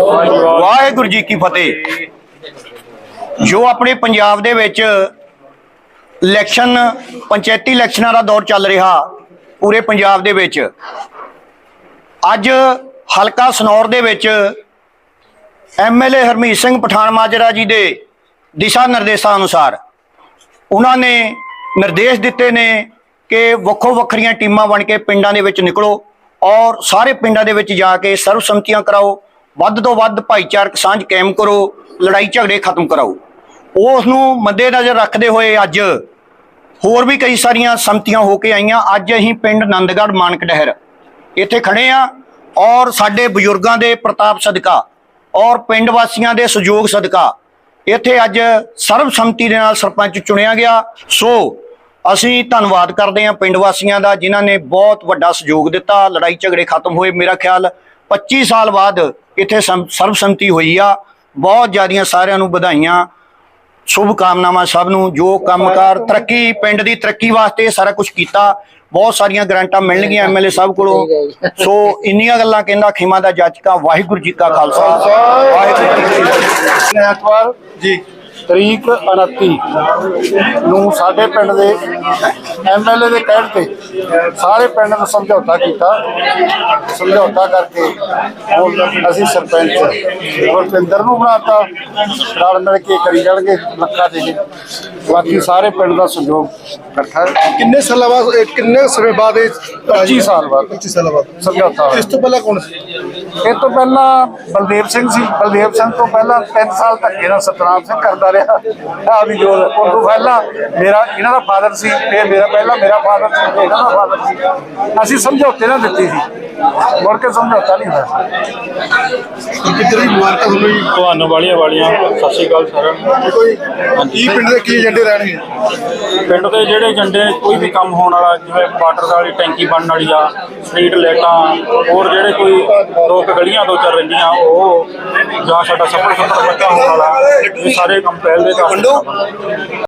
ਵਾਹਿਗੁਰੂ। ਜੀ ਕੀ ਫਤਿਹ। ਜੋ ਆਪਣੇ ਪੰਜਾਬ ਦੇ ਵਿੱਚ ਇਲੈਕਸ਼ਨ, ਪੰਚਾਇਤੀ ਇਲੈਕਸ਼ਨਾਂ ਦਾ ਦੌਰ ਚੱਲ ਰਿਹਾ ਪੂਰੇ ਪੰਜਾਬ ਦੇ ਵਿੱਚ, ਅੱਜ ਹਲਕਾ ਸਨੌਰ ਦੇ ਵਿੱਚ ਐਮਐਲਏ ਹਰਮੀਤ ਸਿੰਘ ਪਠਾਨ ਮਾਜਰਾ ਜੀ ਦੇ ਦਿਸ਼ਾ ਨਿਰਦੇਸ਼ਾਂ ਅਨੁਸਾਰ ਉਹਨਾਂ ਨੇ ਨਿਰਦੇਸ਼ ਦਿੱਤੇ ਨੇ ਕਿ ਵੱਖੋ ਵੱਖਰੀਆਂ ਟੀਮਾਂ ਬਣ ਕੇ ਪਿੰਡਾਂ ਦੇ ਵਿੱਚ ਨਿਕਲੋ ਔਰ ਸਾਰੇ ਪਿੰਡਾਂ ਦੇ ਵਿੱਚ ਜਾ ਕੇ ਸਰਵਸੰਮਤੀਆਂ ਕਰਾਓ। ਵੱਧ ਤੋਂ ਵੱਧ ਭਾਈਚਾਰਕ ਸਾਂਝ ਕਾਇਮ ਕਰੋ, ਲੜਾਈ ਝਗੜੇ ਖਤਮ ਕਰਾਓ। ਉਸ ਨੂੰ ਮੱਦੇਨਜ਼ਰ ਰੱਖਦੇ ਹੋਏ ਅੱਜ ਹੋਰ ਵੀ ਕਈ ਸਾਰੀਆਂ ਸੰਮਤੀਆਂ ਹੋ ਕੇ ਆਈਆਂ। ਅੱਜ ਅਸੀਂ ਪਿੰਡ ਨੰਦਗੜ੍ਹ ਮਾਨਕ ਡਹਿਰ ਇੱਥੇ ਖੜੇ ਆ ਔਰ ਸਾਡੇ ਬਜ਼ੁਰਗਾਂ ਦੇ ਪ੍ਰਤਾਪ ਸਦਕਾ ਔਰ ਪਿੰਡ ਵਾਸੀਆਂ ਦੇ ਸਹਿਯੋਗ ਸਦਕਾ ਇੱਥੇ ਅੱਜ ਸਰਬਸੰਮਤੀ ਦੇ ਨਾਲ ਸਰਪੰਚ ਚੁਣਿਆ ਗਿਆ। ਸੋ ਅਸੀਂ ਧੰਨਵਾਦ ਕਰਦੇ ਹਾਂ ਪਿੰਡ ਵਾਸੀਆਂ ਦਾ ਜਿਨ੍ਹਾਂ ਨੇ ਬਹੁਤ ਵੱਡਾ ਸਹਿਯੋਗ ਦਿੱਤਾ। ਲੜਾਈ ਝਗੜੇ ਖਤਮ ਹੋਏ ਮੇਰਾ ਖਿਆਲ 25 ਸਾਲ ਬਾਅਦ ਇੱਥੇ ਸਰਬਸੰਮਤੀ ਹੋਈ ਆ। ਬਹੁਤ ਜ਼ਿਆਦੀਆਂ ਸਾਰਿਆਂ ਨੂੰ ਵਧਾਈਆਂ। ਸ਼ੁਭ ਕਾਮਨਾਵਾਂ ਸਭ ਨੂੰ। ਜੋ ਕੰਮਕਾਰ ਤਰੱਕੀ ਪਿੰਡ ਦੀ ਤਰੱਕੀ ਵਾਸਤੇ ਸਾਰਾ ਕੁਝ ਕੀਤਾ। ਬਹੁਤ ਸਾਰੀਆਂ ਗਰੰਟਾਂ ਮਿਲਣਗੀਆਂ ਐਮਐਲਏ ਸਾਹਿਬ ਕੋਲੋਂ। ਸੋ ਇੰਨੀਆਂ ਗੱਲਾਂ ਕਹਿੰਦਾ ਖਿਮਾ ਦਾ ਜਾਚਕਾ। ਵਾਹਿਗੁਰੂ ਜੀ ਕਾ ਖਾਲਸਾ। ਵਾਹਿਗੁਰੂ ਜੀ ਕੀ ਫਤਿਹ। ਜੀ। ਤਰੀਕ 29 ਨੂੰ ਸਾਡੇ ਪਿੰਡ ਦੇ ਐਮਐਲਏ ਦੇ ਕਹਿਣ ਤੇ ਸਾਰੇ ਪਿੰਡ ਨੂੰ ਸਮਝੌਤਾ ਕੀਤਾ। ਸਮਝੌਤਾ ਕਰਕੇ ਅਸੀਂ ਸਰਪੰਚ ਗੁਰਪਿੰਦਰ ਨੂੰ ਬਣਾਤਾ ਰਲ ਮਿਲ ਕੇ ਕਰੀ ਜਾਣਗੇ ਲੱਖਾਂ ਦੇ ਕੇ ਬਾਕੀ ਸਾਰੇ ਪਿੰਡ ਦਾ ਸਹਿਯੋਗ ਇਕੱਠਾ ਹੈ। ਕਿੰਨੇ ਸਾਲਾਂ ਬਾਅਦ ਇਹ ਕਿੰਨੇ ਸਮੇਂ ਬਾਅਦ ਇਹ 25 ਸਾਲ ਬਾਅਦ। 25 ਸਾਲਾਂ ਬਾਅਦ। ਸਮਝੌਤਾ ਹੋਇਆ। ਇਸ ਤੋਂ ਪਹਿਲਾਂ ਕੌਣ ਸੀ? ਇਹ ਤੋਂ ਪਹਿਲਾਂ ਬਲਦੇਵ ਸਿੰਘ ਸੀ। ਬਲਦੇਵ ਸਿੰਘ ਤੋਂ ਪਹਿਲਾਂ 3 ਸਾਲ ਧੱਕੇ ਨਾਲ ਸਤਨਾਮ ਸਿੰਘ ਕਰਦਾ ਰਿਹਾ। ਆ ਵੀ ਜੋ ਉਸ ਤੋਂ ਪਹਿਲਾਂ ਮੇਰਾ ਇਹਨਾਂ ਦਾ ਫਾਦਰ ਸੀ ਇਹ ਮੇਰਾ ਪਹਿਲਾਂ ਮੇਰਾ ਫਾਦਰ ਸੀ ਫਿਰ ਇਹਨਾਂ ਦਾ ਫਾਦਰ ਸੀ। ਅਸੀਂ ਸਮਝੌਤੇ ਨਾਲ ਦਿੱਤੀ ਸੀ। ਮੁੜ ਕੇ ਸਮਝੌਤਾ ਨਹੀਂ ਹੋਇਆ। ਕਿੱਧਰ ਦੀ ਮੁਬਾਰਕਾਂ ਤੁਹਾਨੂੰ ਤੁਹਾਨੂੰ ਵਾਲੀਆਂ ਵਾਲੀਆਂ ਸਤਿ ਸ਼੍ਰੀ ਅਕਾਲ ਸਾਰਿਆਂ ਨੂੰ। ਕੋਈ ਕੀ ਪਿੰਡ ਦੇ ਕੀ ਏਜੰਡੇ ਰਹਿਣਗੇ ਪਿੰਡ ਦੇ ਜਿਹੜੇ ਏਜੰਡੇ ਕੋਈ ਵੀ ਕੰਮ ਹੋਣ ਵਾਲਾ ਜਿਵੇਂ ਵਾਟਰ ਵਾਲੀ ਟੈਂਕੀ ਬਣਨ ਵਾਲੀ ਆ ਸਟਰੀਟ ਲਾਈਟਾਂ ਹੋਰ ਜਿਹੜੇ ਕੋਈ ਦੋ ਕੁ ਗਲੀਆਂ ਦੋ ਚਾਰ ਰਹਿੰਦੀਆਂ ਉਹ ਜਾਂ ਸਾਡਾ ਸਫਰ ਸਫਰ ਬੱਚਾ ਹੋਣ ਵਾਲਾ ਇਹ ਸਾਰੇ ਕੰਮ ਪਹਿਲ ਦੇ ਕਾਰਨ